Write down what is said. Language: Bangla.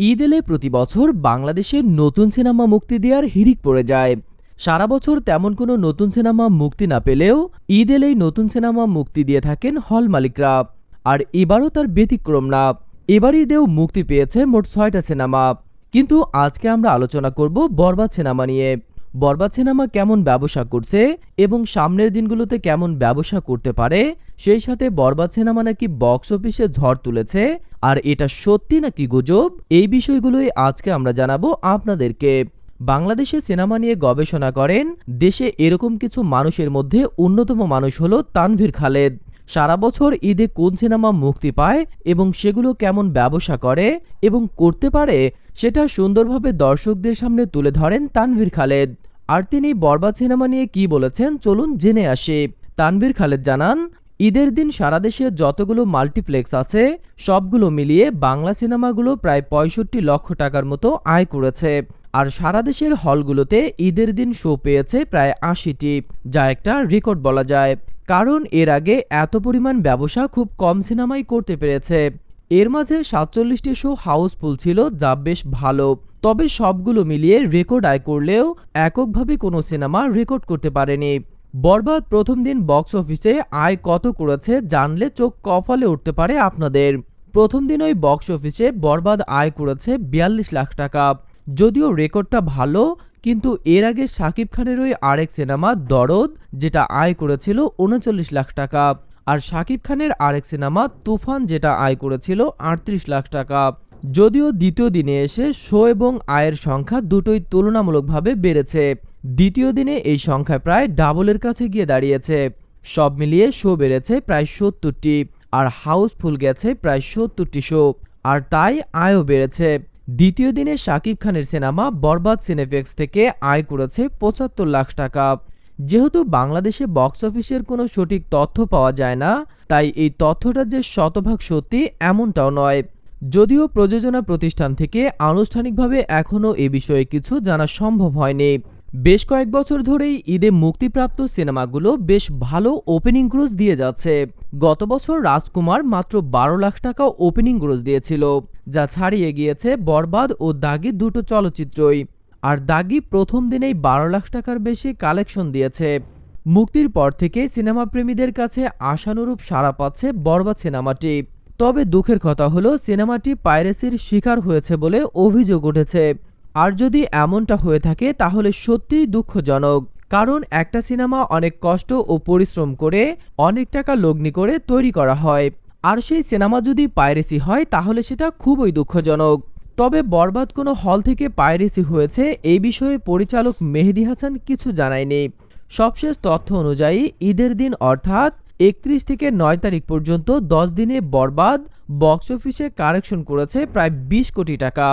ঈদ এলে প্রতি বছর বাংলাদেশে নতুন সিনেমা মুক্তি দেওয়ার হিরিক পড়ে যায়। সারা বছর তেমন কোনো নতুন সিনেমা মুক্তি না পেলেও ঈদ এলেই নতুন সিনেমা মুক্তি দিয়ে থাকেন হল মালিকরা। আর এবারও তার ব্যতিক্রম না। এবার ঈদেও মুক্তি পেয়েছে মোট ছয়টা সিনেমা। কিন্তু আজকে আমরা আলোচনা করব বরবাদ সিনেমা নিয়ে। বরবাদ সিনেমা কেমন ব্যবসা করছে এবং সামনের দিনগুলোতে কেমন ব্যবসা করতে পারে, সেই সাথে বরবাদ সিনেমা নাকি বক্স অফিসে ঝড় তুলেছে, আর এটা সত্যি নাকি গুজব? এই বিষয়গুলোই আজকে আমরা জানাব আপনাদেরকে। বাংলাদেশে সিনেমা নিয়ে গবেষণা করেন, দেশে এরকম কিছু মানুষের মধ্যে অন্যতম মানুষ হল তানভীর খালেদ। সারা বছর ঈদে কোন সিনেমা মুক্তি পায় এবং সেগুলো কেমন ব্যবসা করে এবং করতে পারে, সেটা সুন্দরভাবে দর্শকদের সামনে তুলে ধরেন তানভীর খালেদ। আর তিনি বরবাদ সিনেমা নিয়ে কি বলেছেন? চলুন জেনে আসি। তানভীর খালেদ জানান, ঈদের দিন সারা দেশে যতগুলো মাল্টিপ্লেক্স আছে, সবগুলো মিলিয়ে বাংলা সিনেমাগুলো প্রায় পঁয়ষট্টি লক্ষ টাকার মতো আয় করেছে। আর সারা দেশের হলগুলোতে ঈদের দিন শো পেয়েছে প্রায় আশিটি, যা একটা রেকর্ড বলা যায়। কারণ এর আগে এত পরিমাণ ব্যবসা খুব কম সিনেমাই করতে পেরেছে। এর মাঝে সাতচল্লিশটি শো হাউসফুল ছিল, যা বেশ ভালো। তবে সবগুলো মিলিয়ে রেকর্ড আয় করলেও এককভাবে কোনো সিনেমা রেকর্ড করতে পারেনি। বরবাদ প্রথম দিন বক্স অফিসে আয় কত করেছে জানলে চোখ কফলে উঠতে পারে আপনাদের। প্রথম দিন ওই বক্স অফিসে বরবাদ আয় করেছে বিয়াল্লিশ লাখ টাকা। যদিও রেকর্ডটা ভালো, কিন্তু এর আগে শাকিব খানের ওই আরেক সিনেমা দরদ, যেটা আয় করেছিল উনচল্লিশ লাখ টাকা। আর শাকিব খানের আরেক সিনেমা তুফান, যেটা আয় করেছিল আটত্রিশ লাখ টাকা। যদিও দ্বিতীয় দিনে এসে শো এবং আয়ের সংখ্যা দুটোই তুলনামূলকভাবে বেড়েছে। দ্বিতীয় দিনে এই সংখ্যা প্রায় ডাবলের কাছে গিয়ে দাঁড়িয়েছে। সব মিলিয়ে শো বেড়েছে প্রায় সত্তরটি, আর হাউসফুল গেছে প্রায় সত্তরটি শো, আর তাই আয়ও বেড়েছে। দ্বিতীয় দিনে শাকিব খানের সিনেমা বরবাদ সিনেফেক্স থেকে আয় করেছে পঁচাত্তর লাখ টাকা। যেহেতু বাংলাদেশে বক্স অফিসের কোনো সঠিক তথ্য পাওয়া যায় না, তাই এই তথ্যটা যে শতভাগ সত্যি এমনটাও নয়। যদিও প্রযোজনা প্রতিষ্ঠান থেকে আনুষ্ঠানিকভাবে এখনও এ বিষয়ে কিছু জানা সম্ভব হয়নি। বেশ কয়েক বছর ধরেই ঈদে মুক্তিপ্রাপ্ত সিনেমাগুলো বেশ ভালো ওপেনিং গ্রোজ দিয়ে যাচ্ছে। গত বছর রাজকুমার মাত্র বারো লাখ টাকা ওপেনিং গ্রোজ দিয়েছিল, যা ছাড়িয়ে গিয়েছে বরবাদ ও দাগি দুটো চলচ্চিত্রই। আর দাগি প্রথম দিনেই বারো লাখ টাকার বেশি কালেকশন দিয়েছে। মুক্তির পর থেকে সিনেমা প্রেমীদের কাছে আশানুরূপ সাড়া পাচ্ছে বরবাদ সিনেমাটি। তবে দুঃখের কথা হলো, সিনেমাটি পাইরেসির শিকার হয়েছে বলে অভিযোগ উঠেছে। আর যদি এমনটা হয়ে থাকে, তাহলে সত্যিই দুঃখজনক। কারণ একটা সিনেমা অনেক কষ্ট ও পরিশ্রম করে, অনেক টাকা লগ্নি করে তৈরি করা হয়। আর সেই সিনেমা যদি পাইরেসি হয়, তাহলে সেটা খুবই দুঃখজনক। তবে বরবাদ কোনো হল থেকে পাইরেসি হয়েছে এই বিষয়ে পরিচালক মেহেদি হাসান কিছু জানায়নি। সবশেষ তথ্য অনুযায়ী, ঈদের দিন অর্থাৎ একত্রিশ থেকে নয় তারিখ পর্যন্ত দশ দিনে বরবাদ, বক্স অফিসে কারেকশন করেছে প্রায় বিশ কোটি টাকা।